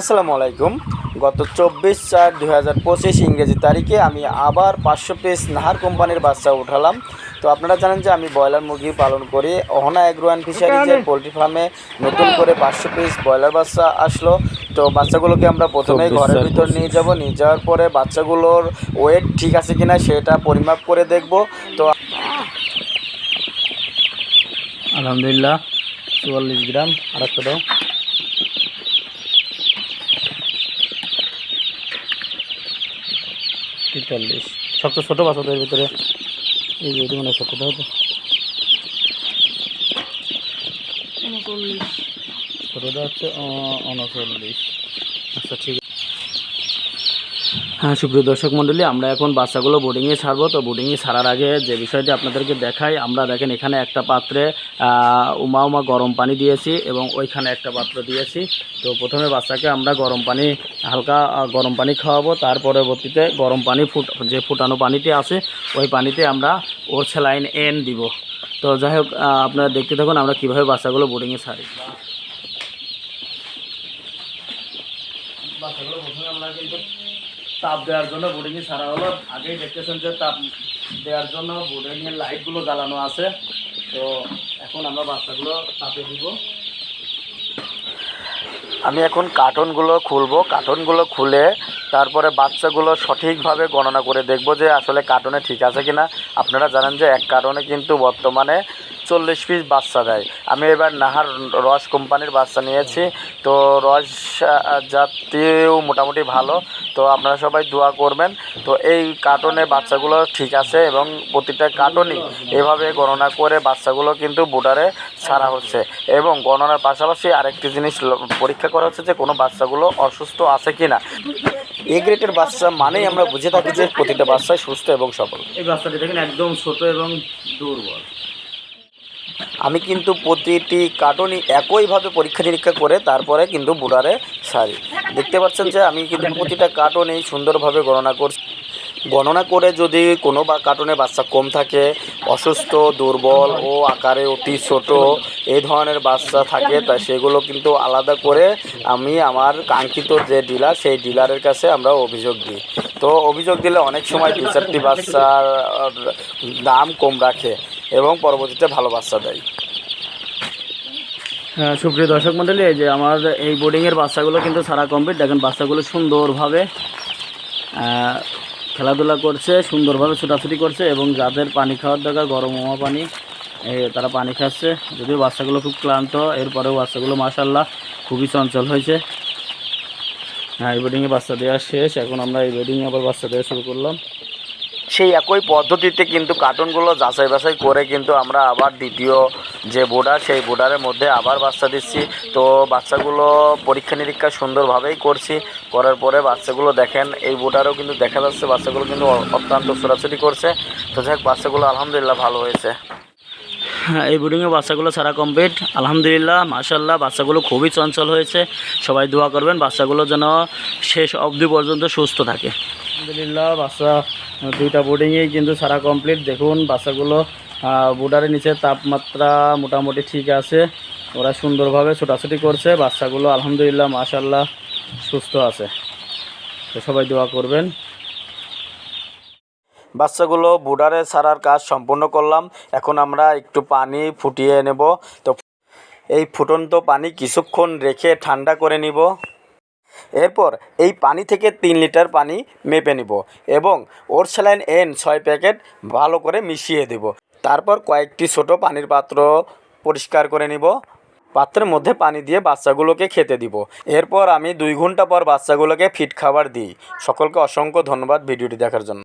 আসসালামু আলাইকুম। গত চব্বিশ চার দুই হাজার পঁচিশ ইংরেজি তারিখে আমি আবার পাঁচশো পিস নাহার কোম্পানির বাচ্চা উঠালাম। তো আপনারা জানেন যে আমি ব্রয়লার মুরগি পালন করি। অহনা এগ্রো অ্যান্ড ফিশারিজের পোলট্রি ফার্মে নতুন করে পাঁচশো পিস ব্রয়লার বাচ্চা আসলো। তো বাচ্চাগুলোকে আমরা প্রথমে ঘরের ভিতর নিয়ে যাব। নিয়ে যাওয়ার পরে বাচ্চাগুলোর ওয়েট ঠিক আছে কিনা সেটা পরিমাপ করে দেখব। তো আলহামদুলিল্লাহ। চুয়াল্লিশ গ্রাম আর তেতাল্লিশ সবচেয়ে ছোটো বাচ্চাদের ভিতরে। এই যে মনে হয় ছোটো হতো ছোটোটা হচ্ছে উনচল্লিশ। আচ্ছা ঠিক আছে। হ্যাঁ সুপ্রিয় দর্শক মণ্ডলী আমরা এখন বাচ্চাগুলো বোর্ডিংয়ে ছাড়বো তো বোর্ডিংয়ে ছাড়ার আগে যে বিষয়টি আপনাদেরকে দেখাই, আমরা দেখেন এখানে একটা পাত্রে উমা উমা গরম পানি দিয়েছি এবং ওইখানে একটা পাত্র দিয়েছি। তো প্রথমে বাচ্চাকে আমরা গরম পানি, হালকা গরম পানি খাওয়াবো। তার পরবর্তীতে গরম পানি ফুট, যে ফুটানো পানিটি আছে, ওই পানিতে আমরা ওর স্যালাইন এন দিব। তো যাই হোক আপনারা দেখতে থাকুন আমরা কীভাবে বাচ্চাগুলো বোর্ডিংয়ে ছাড়ি বাচ্চাগুলো প্রথমে আমরা কিন্তু তাপ দেওয়ার জন্য বোর্ডিংয়ে ছাড়া হলো। আগেই দেখতেছেন যে তাপ দেওয়ার জন্য বোর্ডিংয়ের লাইটগুলো জ্বালানো আছে। তো এখন আমরা বাচ্চাগুলো তাপে দিব। আমি এখন কার্টনগুলো খুলবো। কার্টনগুলো খুলে তারপরে বাচ্চাগুলো সঠিকভাবে গণনা করে দেখব যে আসলে কার্টনে ঠিক আছে কিনা। আপনারা জানেন যে এক কার্টনে কিন্তু বর্তমানে চল্লিশ পিস বাচ্চা দেয়। আমি এবার নাহার রস কোম্পানির বাচ্চা নিয়েছি। তো রস জাতীয় মোটামুটি ভালো। তো আপনারা সবাই দোয়া করবেন। তো এই কার্টনে বাচ্চাগুলো ঠিক আছে এবং প্রতিটা কার্টনই এভাবে গণনা করে বাচ্চাগুলো কিন্তু বোর্ডারে ছাড়া হচ্ছে। এবং গণনার পাশাপাশি আরেকটি জিনিস পরীক্ষা করা হচ্ছে যে কোনো বাচ্চাগুলো অসুস্থ আছে কি না এ গ্রেডের বাচ্চা মানেই আমরা বুঝে থাকি যে প্রতিটা বাচ্চাই সুস্থ এবং সফল এই বাচ্চাটি দেখেন একদম ছোট এবং দুর্বল। আমি কিন্তু প্রতিটি কার্টনই একইভাবে পরীক্ষা নিরীক্ষা করে তারপরে কিন্তু বুড়ারে সারি। দেখতে পাচ্ছেন যে আমি কিন্তু প্রতিটা কার্টনেই সুন্দরভাবে গণনা করছি। গণনা করে যদি কোনো বা কার্টনে বাচ্চা কম থাকে, অসুস্থ, দুর্বল ও আকারে অতি ছোট এই ধরনের বাচ্চা থাকে তা সেগুলো কিন্তু আলাদা করে আমি আমার কাঙ্ক্ষিত যে ডিলার, সেই ডিলারের কাছে আমরা অভিযোগ দিই। তো অভিযোগ দিলে অনেক সময় দু চারটি বাচ্চার দাম কম রাখে। এবং পরবর্তীতে ভালো বাচ্চা দেয়। হ্যাঁ সুপ্রিয় দর্শক মণ্ডলী এই যে আমার এই বোর্ডিংয়ের বাচ্চাগুলো কিন্তু সারা কমপ্লিট দেখেন, বাচ্চাগুলো সুন্দরভাবে খেলাধুলা করছে, সুন্দরভাবে ছুটাছুটি করছে এবং যাদের পানি খাওয়ার দরকার, গরম হওয়া পানি তারা পানি খাচ্ছে। যদিও বাচ্চাগুলো খুব ক্লান্ত, এরপরেও বাচ্চাগুলো মাসাল্লাহ খুবই চঞ্চল হয়েছে। হ্যাঁ এই বোর্ডিংয়ে বাচ্চা দেওয়া শেষ। এখন আমরা এই বোর্ডিংয়ে আবার বাচ্চা দেওয়া শুরু করলাম। সেই একই পদ্ধতিতে কিন্তু কার্টুনগুলো যাচাই বাছাই করে কিন্তু আমরা আবার দ্বিতীয় যে বোর্ডার সেই বোর্ডারের মধ্যে আবার বাচ্চা দিচ্ছি। তো বাচ্চাগুলো পরীক্ষা নিরীক্ষা সুন্দরভাবেই করছি। করার পরে বাচ্চাগুলো দেখেন, এই বোর্ডারও কিন্তু দেখা যাচ্ছে, বাচ্চাগুলো কিন্তু অত্যন্ত ছোটাছুটি করছে। তো যাই বাচ্চাগুলো আলহামদুলিল্লাহ ভালো হয়েছে। হ্যাঁ এই বোর্ডিংয়ে বাচ্চাগুলো ছাড়া কমপ্লিট আলহামদুলিল্লাহ মাশাল্লাহ বাচ্চাগুলো খুবই চঞ্চল হয়েছে। সবাই দোয়া করবেন, বাচ্চাগুলো যেন শেষ অবধি পর্যন্ত সুস্থ থাকে। আলহামদুলিল্লাহ বাচ্চা দুইটা বোর্ডিংয়েই কিন্তু সারা কমপ্লিট দেখুন বাচ্চাগুলো বোর্ডারের নিচে তাপমাত্রা মোটামুটি ঠিক আছে। ওরা সুন্দরভাবে ছোটাছুটি করছে। বাচ্চাগুলো আলহামদুলিল্লাহ মাশাল্লাহ সুস্থ আছে। তো সবাই দোয়া করবেন। বাচ্চাগুলো বোর্ডারে ছাড়ার কাজ সম্পূর্ণ করলাম। এখন আমরা একটু পানি ফুটিয়ে নেব। তো এই ফুটন্ত পানি কিছুক্ষণ রেখে ঠান্ডা করে নিব। এরপর এই পানি থেকে তিন লিটার পানি মেপে নিব এবং ওর স্যালাইন এন ছয় প্যাকেট ভালো করে মিশিয়ে দেব। তারপর কয়েকটি ছোট পানির পাত্র পরিষ্কার করে নিব। পাত্রের মধ্যে পানি দিয়ে বাচ্চাগুলোকে খেতে দিব। এরপর আমি দুই ঘণ্টা পর বাচ্চাগুলোকে ফিট খাবার দিই। সকলকে অসংখ্য ধন্যবাদ ভিডিওটি দেখার জন্য।